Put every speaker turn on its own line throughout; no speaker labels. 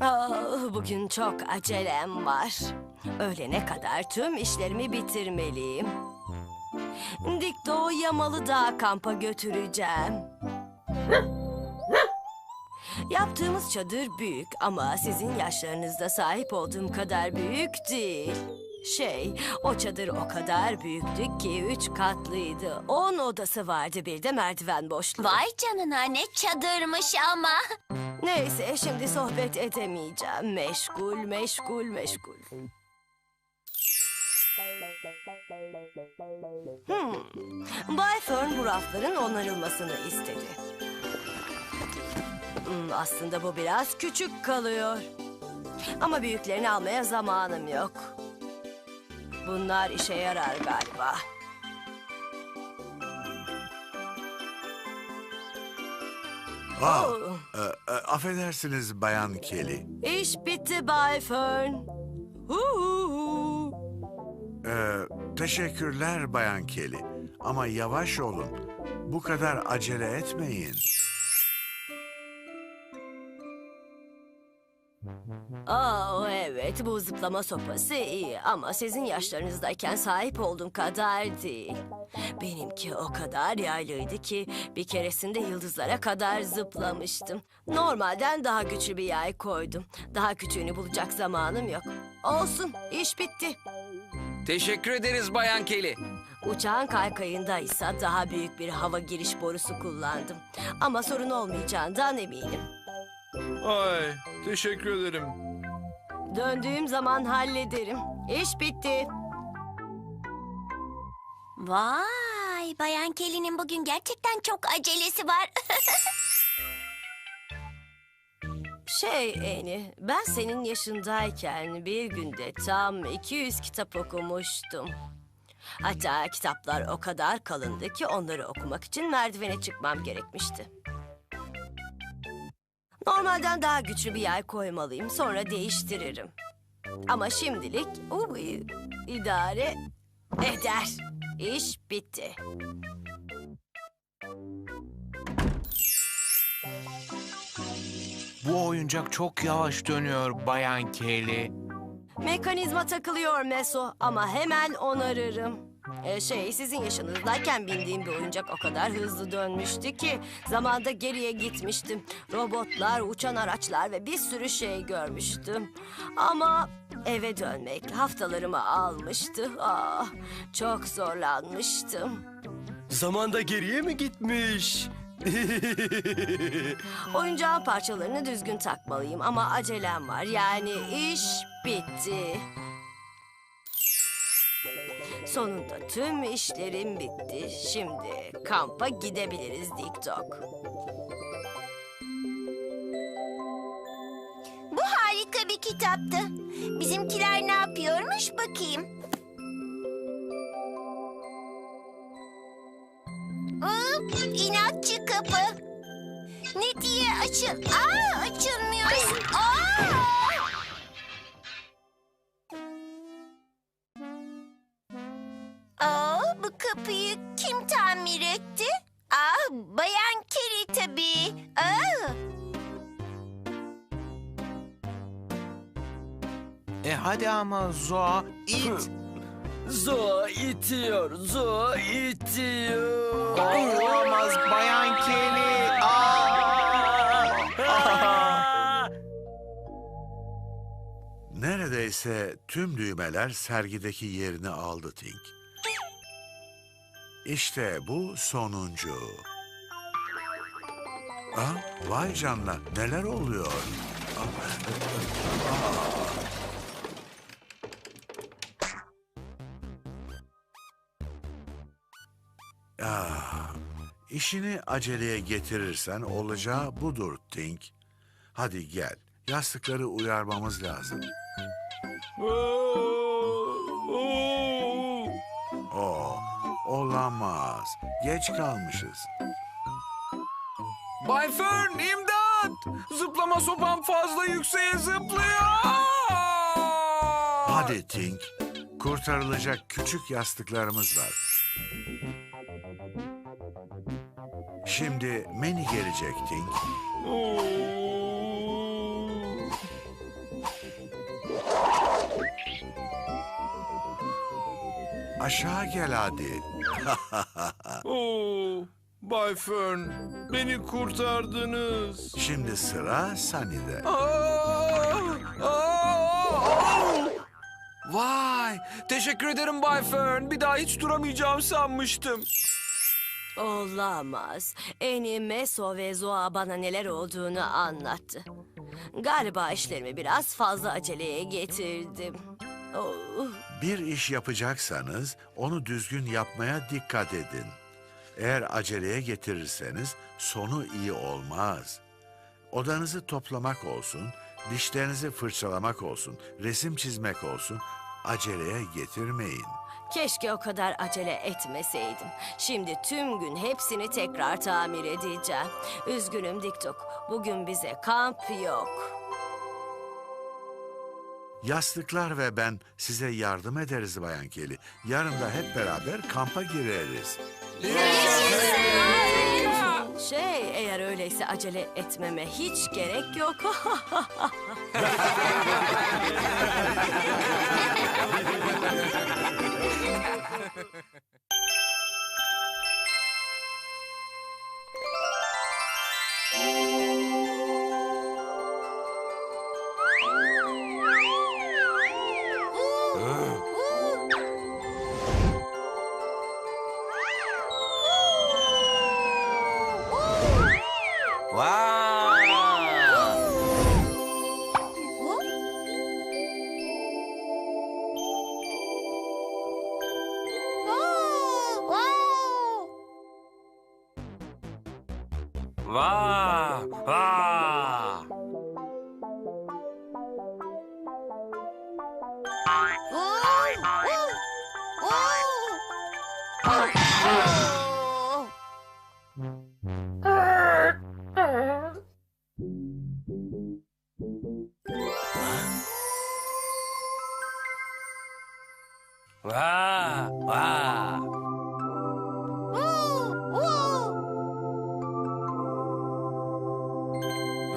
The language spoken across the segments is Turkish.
Ah, bugün çok acelem var. Öğlene kadar tüm işlerimi bitirmeliyim. Dikdo'yu Yamalı Dağ kampa götüreceğim. Yaptığımız çadır büyük ama sizin yaşlarınızda sahip olduğum kadar büyük değil. Şey, o çadır o kadar büyüktü ki üç katlıydı. On odası vardı bir de merdiven boşluğu.
Vay canına ne çadırmış ama.
Neyse şimdi sohbet edemeyeceğim. Meşgul, meşgul, meşgul. Hmm. Bay Fern bu rafların onarılmasını istedi. Hmm, aslında bu biraz küçük kalıyor. Ama büyüklerini almaya zamanım yok. Bunlar işe yarar galiba.
Aa,
Oh.
e, e, affedersiniz Bayan Kelly.
İş bitti Bay Fern.
E, teşekkürler Bayan Kelly. Ama yavaş olun. Bu kadar acele etmeyin.
Aa, evet bu zıplama sopası iyi ama sizin yaşlarınızdayken sahip olduğum kadar değil. Benimki o kadar yaylıydı ki bir keresinde yıldızlara kadar zıplamıştım. Normalden daha güçlü bir yay koydum. Daha küçüğünü bulacak zamanım yok. Olsun iş bitti.
Teşekkür ederiz Bayan Kelly.
Uçağın kaykayında ise daha büyük bir hava giriş borusu kullandım. Ama sorun olmayacağından eminim.
Ay, teşekkür ederim.
Döndüğüm zaman hallederim. İş bitti.
Vay Bayan Kelly'nin bugün gerçekten çok acelesi var.
Şey Eni, ben senin yaşındayken bir günde tam 200 kitap okumuştum. Hatta kitaplar o kadar kalındı ki onları okumak için merdivene çıkmam gerekmişti. Normalden daha güçlü bir yer koymalıyım, sonra değiştiririm. Ama şimdilik uy, idare eder. İş bitti.
Bu oyuncak çok yavaş dönüyor Bayan Kelly.
Mekanizma takılıyor Meso ama hemen onarırım. Ee, şey sizin yaşınızdayken bindiğim bir oyuncak o kadar hızlı dönmüştü ki zamanda geriye gitmiştim. Robotlar, uçan araçlar ve bir sürü şey görmüştüm. Ama eve dönmek haftalarımı almıştı. Ah, çok zorlanmıştım.
Zamanda geriye mi gitmiş?
Oyuncağın parçalarını düzgün takmalıyım ama acelem var. Yani iş bitti. Sonunda tüm işlerim bitti. Şimdi kampa gidebiliriz Dik Dok.
Bu harika bir kitaptı. Bizimkiler ne yapıyormuş bakayım. Hop, inatçı kapı. Ne diye açıl... Aa, açılmıyor. Aa! Kapıyı kim tamir etti? Aa, Bayan Kelly tabii. Aa.
E hadi ama Zoa it.
Zoa itiyor, Zoa itiyor.
Olamaz Bayan. Aa!
Neredeyse tüm düğmeler sergideki yerini aldı Tink. İşte bu sonuncu. Aa, vay canına neler oluyor? Ah, işini aceleye getirirsen olacağı budur Tink. Hadi gel, yastıkları uyarmamız lazım. Olamaz. Geç kalmışız.
Bay Fern imdat! Zıplama sopam fazla yükseğe zıplıyor.
Hadi Tink. Kurtarılacak küçük yastıklarımız var. Şimdi Manny gelecek Tink. Aşağı gel hadi.
Oo, Bay Fern, beni kurtardınız.
Şimdi sıra Sunny'de.
Aa! Aa! Vay! Teşekkür ederim Bay Fern. Bir daha hiç duramayacağım sanmıştım.
Olamaz. Eni, Meso ve Zoa bana neler olduğunu anlattı. Galiba işlerimi biraz fazla aceleye getirdim.
Bir iş yapacaksanız onu düzgün yapmaya dikkat edin. Eğer aceleye getirirseniz sonu iyi olmaz. Odanızı toplamak olsun, dişlerinizi fırçalamak olsun, resim çizmek olsun, aceleye getirmeyin.
Keşke o kadar acele etmeseydim. Şimdi tüm gün hepsini tekrar tamir edeceğim. Üzgünüm Diktok. Bugün bize kamp yok.
Yastıklar ve ben size yardım ederiz Bayan Kelly. Yarın da hep beraber kampa gireriz.
Şey, eğer öyleyse acele etmeme hiç gerek yok.
Vaa! Vaa!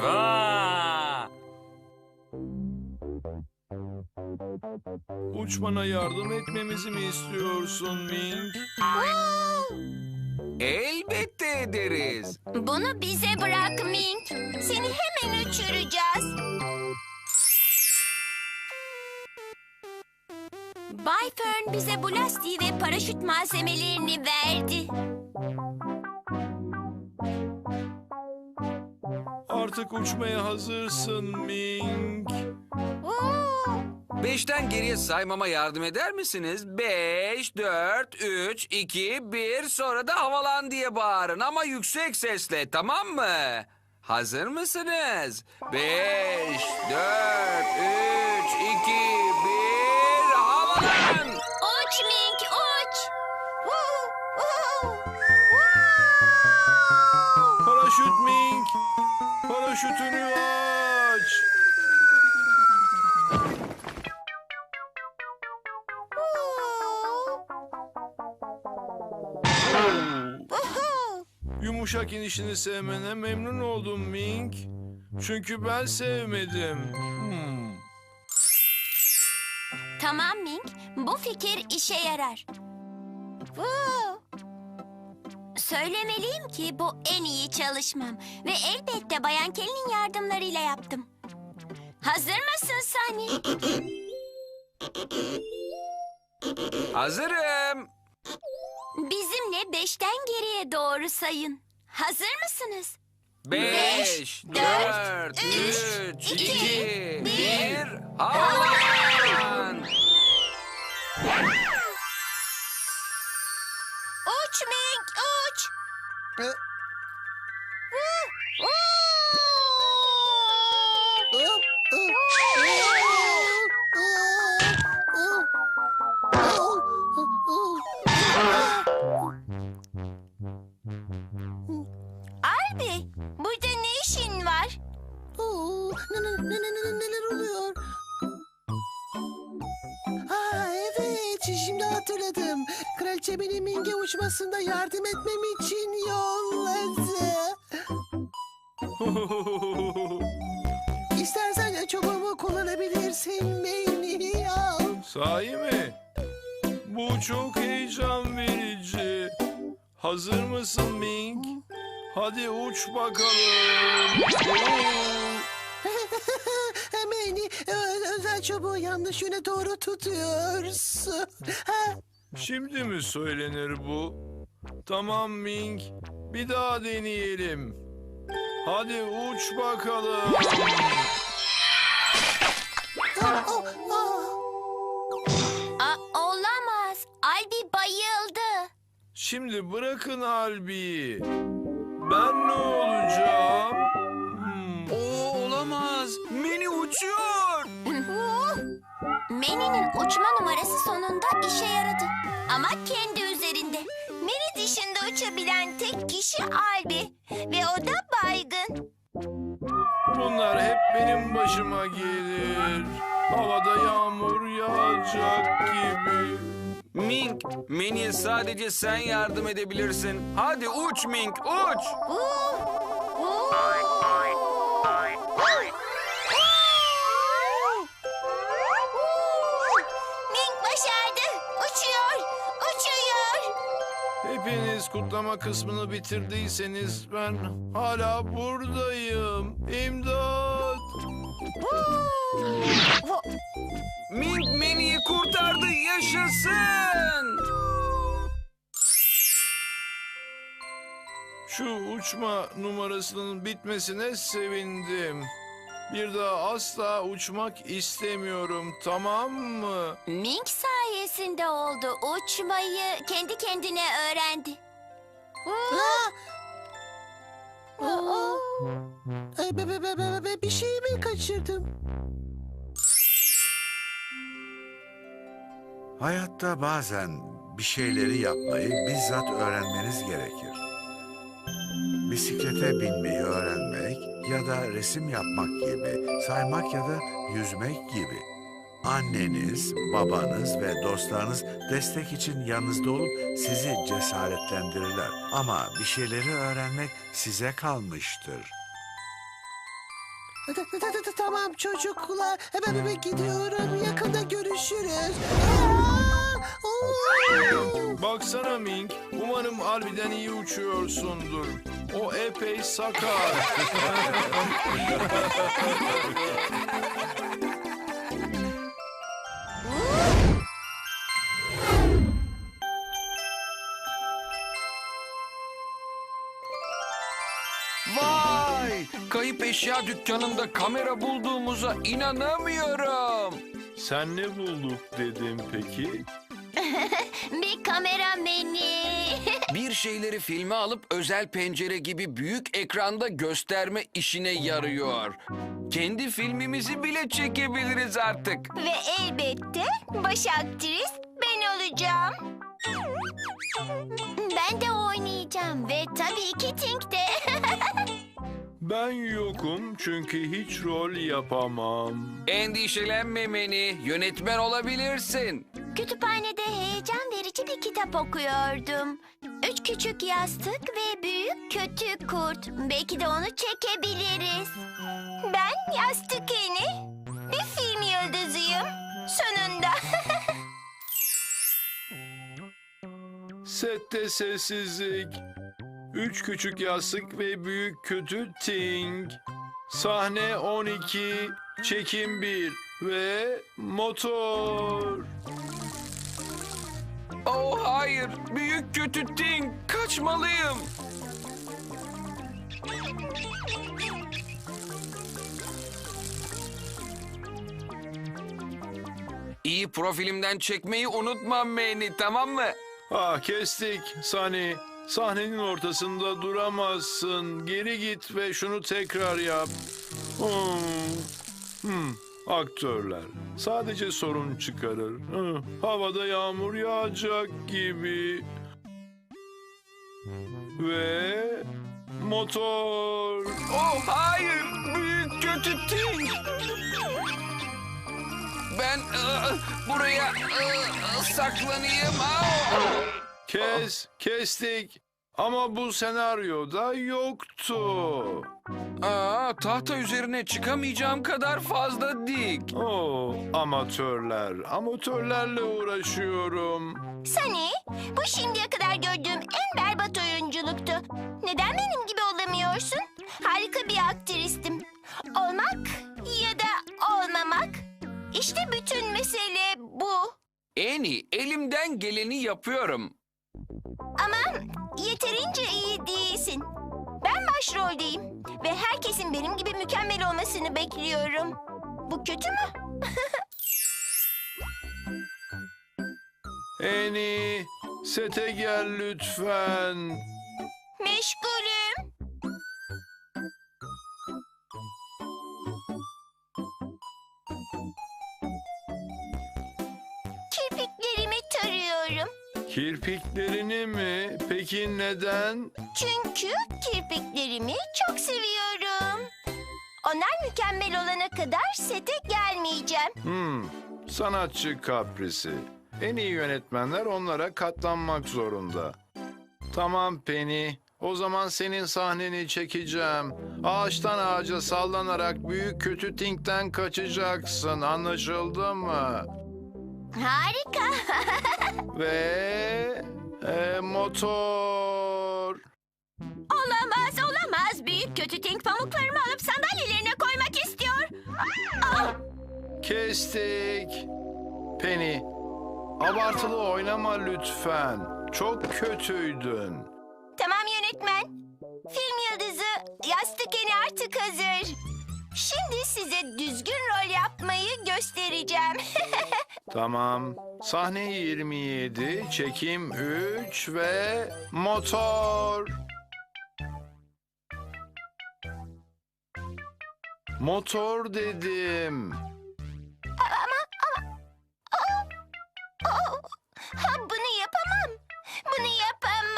Vaa!
Uçmana yardım etmemizi mi istiyorsun Mink?
Elbette ederiz.
Bunu bize bırak Mink. Seni hemen uçuracağız. Fern bize bu lastiği ve paraşüt malzemelerini verdi.
Artık uçmaya hazırsın Mink.
Beşten geriye saymama yardım eder misiniz? Beş, dört, üç, iki, bir. Sonra da havalan diye bağırın ama yüksek sesle tamam mı? Hazır mısınız? Beş, dört, üç, iki, bir.
Paraşütünü aç. Yumuşak inişini sevmene memnun oldum Mink. Çünkü ben sevmedim. Hmm.
Tamam Mink, bu fikir işe yarar. Söylemeliyim ki bu en iyi çalışmam ve elbette Bayan Kelly'nin yardımlarıyla yaptım. Hazır mısın Sunny?
Hazırım.
Bizimle beşten geriye doğru sayın. Hazır mısınız?
Beş,
dört,
dört,
üç,
üç,
iki,
iki,
bir.
Havalan!
Uç. Albi, burada ne işin var?
Oo, ne, ne, ne, ne, ne, neler oluyor? Uçmasında yardım etmem için yolladı. İstersen çobamı kullanabilirsin beni al.
Sahi mi? Bu çok heyecan verici. Hazır mısın Mink? Hadi uç bakalım.
Ö- özel çubuğu yanlış yöne doğru tutuyorsun.
Şimdi mi söylenir bu? Tamam Mink. Bir daha deneyelim. Hadi uç bakalım.
Aa, olamaz. Albi bayıldı.
Şimdi bırakın Albi'yi. Ben ne olacağım? Hmm.
Oo olamaz. Mini uçuyor.
Manny'nin uçma numarası sonunda işe yaradı. Ama kendi üzerinde. Manny dışında uçabilen tek kişi Albi. Ve o da baygın.
Bunlar hep benim başıma gelir. Havada yağmur yağacak gibi.
Mink, Mini'ye sadece sen yardım edebilirsin. Hadi uç Mink, uç.
Mink
Hepiniz kutlama kısmını bitirdiyseniz ben hala buradayım. İmdat!
Mink Mini'yi kurtardı, yaşasın.
Şu uçma numarasının bitmesine sevindim. Bir daha asla uçmak istemiyorum, tamam mı?
Mink sayesinde oldu. Uçmayı kendi kendine öğrendi.
Ah! Aa! Ay, be, be, be, be, be, bir şey mi kaçırdım?
Hayatta bazen bir şeyleri yapmayı bizzat öğrenmeniz gerekir. Bisiklete binmeyi öğrenmek ya da resim yapmak gibi, saymak ya da yüzmek gibi. Anneniz, babanız ve dostlarınız destek için yanınızda olup sizi cesaretlendirirler. Ama bir şeyleri öğrenmek size kalmıştır.
Ta- ta- ta- ta- Tamam çocuklar. Ben, ben, ben gidiyorum. Yakında görüşürüz.
Baksana Mink, umarım Albi'den iyi uçuyorsundur. O epey sakar.
Kayıp eşya dükkanında kamera bulduğumuza inanamıyorum.
Sen ne bulduk dedim peki?
Bir kamera Manny.
Bir şeyleri filme alıp özel pencere gibi büyük ekranda gösterme işine yarıyor. Kendi filmimizi bile çekebiliriz artık.
Ve elbette baş aktris ben olacağım. Ben de oynayacağım ve tabii ki Tink de.
Ben yokum çünkü hiç rol yapamam.
Endişelenme Meni, yönetmen olabilirsin.
Kütüphanede heyecan verici bir kitap okuyordum. Üç küçük yastık ve büyük kötü kurt. Belki de onu çekebiliriz. Ben yastık eni. Bir film yıldızıyım. Sonunda.
Sette sessizlik. Üç küçük yastık ve büyük kötü Ting. Sahne 12, çekim 1 ve motor.
Oh hayır, büyük kötü Ting, kaçmalıyım. İyi profilimden çekmeyi unutma Meni, tamam mı?
Ah kestik Sani. Sahnenin ortasında duramazsın. Geri git ve şunu tekrar yap. Hmm. Hmm. Aktörler. Sadece sorun çıkarır. Hı, Havada yağmur yağacak gibi. Ve motor.
Oh hayır, büyük kötü Ting. Ben ıı, buraya ıı, saklanayım. Au!
Kes, kestik. Ama bu senaryoda yoktu.
Aa, tahta üzerine çıkamayacağım kadar fazla dik.
Oo, amatörler. Amatörlerle uğraşıyorum.
Sunny, bu şimdiye kadar gördüğüm en berbat oyunculuktu. Neden benim gibi olamıyorsun? Harika bir aktristim. Olmak ya da olmamak. İşte bütün mesele bu.
En iyi elimden geleni yapıyorum.
Ama yeterince iyi değilsin. Ben başroldeyim ve herkesin benim gibi mükemmel olmasını bekliyorum. Bu kötü mü?
Eni, sete gel lütfen.
Meşgulüm.
Kirpiklerini mi? Peki neden?
Çünkü kirpiklerimi çok seviyorum. Onlar mükemmel olana kadar sete gelmeyeceğim.
Hmm, sanatçı kaprisi. En iyi yönetmenler onlara katlanmak zorunda. Tamam Penny. O zaman senin sahneni çekeceğim. Ağaçtan ağaca sallanarak büyük kötü Tink'ten kaçacaksın. Anlaşıldı mı?
Harika.
Ve motor.
olamaz olamaz. Büyük kötü tink pamuklarımı alıp sandalyelerine koymak istiyor.
Kestik. Penny, abartılı oynama lütfen. Çok kötüydün.
Tamam yönetmen. Film yıldızı yastık eni artık hazır. Şimdi size düzgün rol yapmayı göstereceğim.
Tamam. Sahne 27, çekim 3 ve motor. Motor dedim.
ha, bunu yapamam. Bunu yapamam.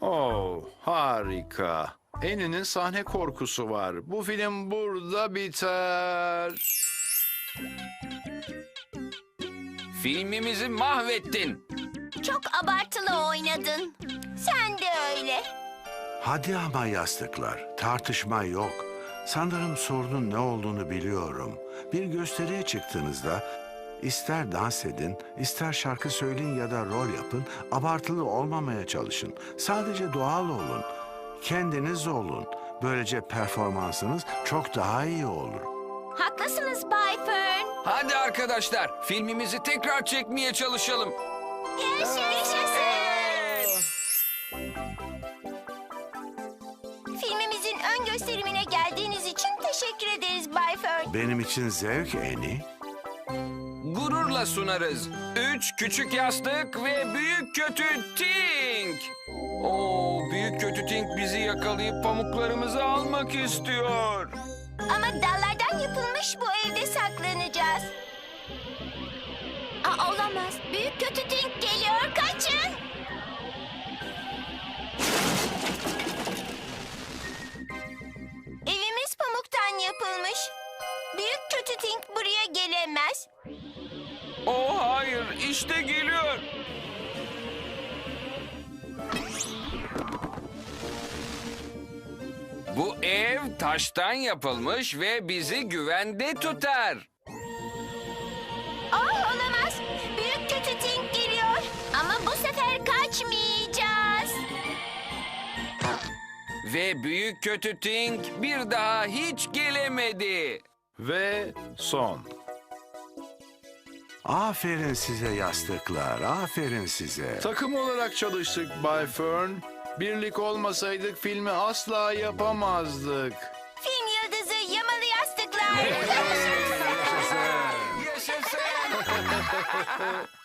Oh, harika. Eni'nin sahne korkusu var. Bu film burada biter.
Filmimizi mahvettin.
Çok abartılı oynadın. Sen de öyle.
Hadi ama yastıklar, tartışma yok. Sanırım sorunun ne olduğunu biliyorum. Bir gösteriye çıktığınızda ister dans edin, ister şarkı söyleyin ya da rol yapın, abartılı olmamaya çalışın. Sadece doğal olun. Kendiniz olun. Böylece performansınız çok daha iyi olur.
Haklısınız Bay Fern.
Hadi arkadaşlar, filmimizi tekrar çekmeye çalışalım.
Yaşasın. Filmimizin ön gösterimine geldiğiniz için teşekkür ederiz Bay Fern.
Benim için zevk Eni.
Gururla sunarız. Üç küçük yastık ve büyük kötü Tink. Tink bizi yakalayıp pamuklarımızı almak istiyor.
Ama dallardan yapılmış bu evde saklanacağız. Aa, olamaz. Büyük kötü Tink geliyor. Kaçın. Evimiz pamuktan yapılmış. Büyük kötü Tink buraya gelemez.
Oh hayır, işte geliyor. Bu ev taştan yapılmış ve bizi güvende tutar.
Aa, olamaz. Büyük kötü Tink geliyor. Ama bu sefer kaçmayacağız.
Ve büyük kötü Tink bir daha hiç gelemedi.
Ve son.
Aferin size yastıklar, aferin size.
Takım olarak çalıştık Bay Fern. Birlik olmasaydık filmi asla yapamazdık.
Film yıldızı yamalı yastıklar.
Yaşasın.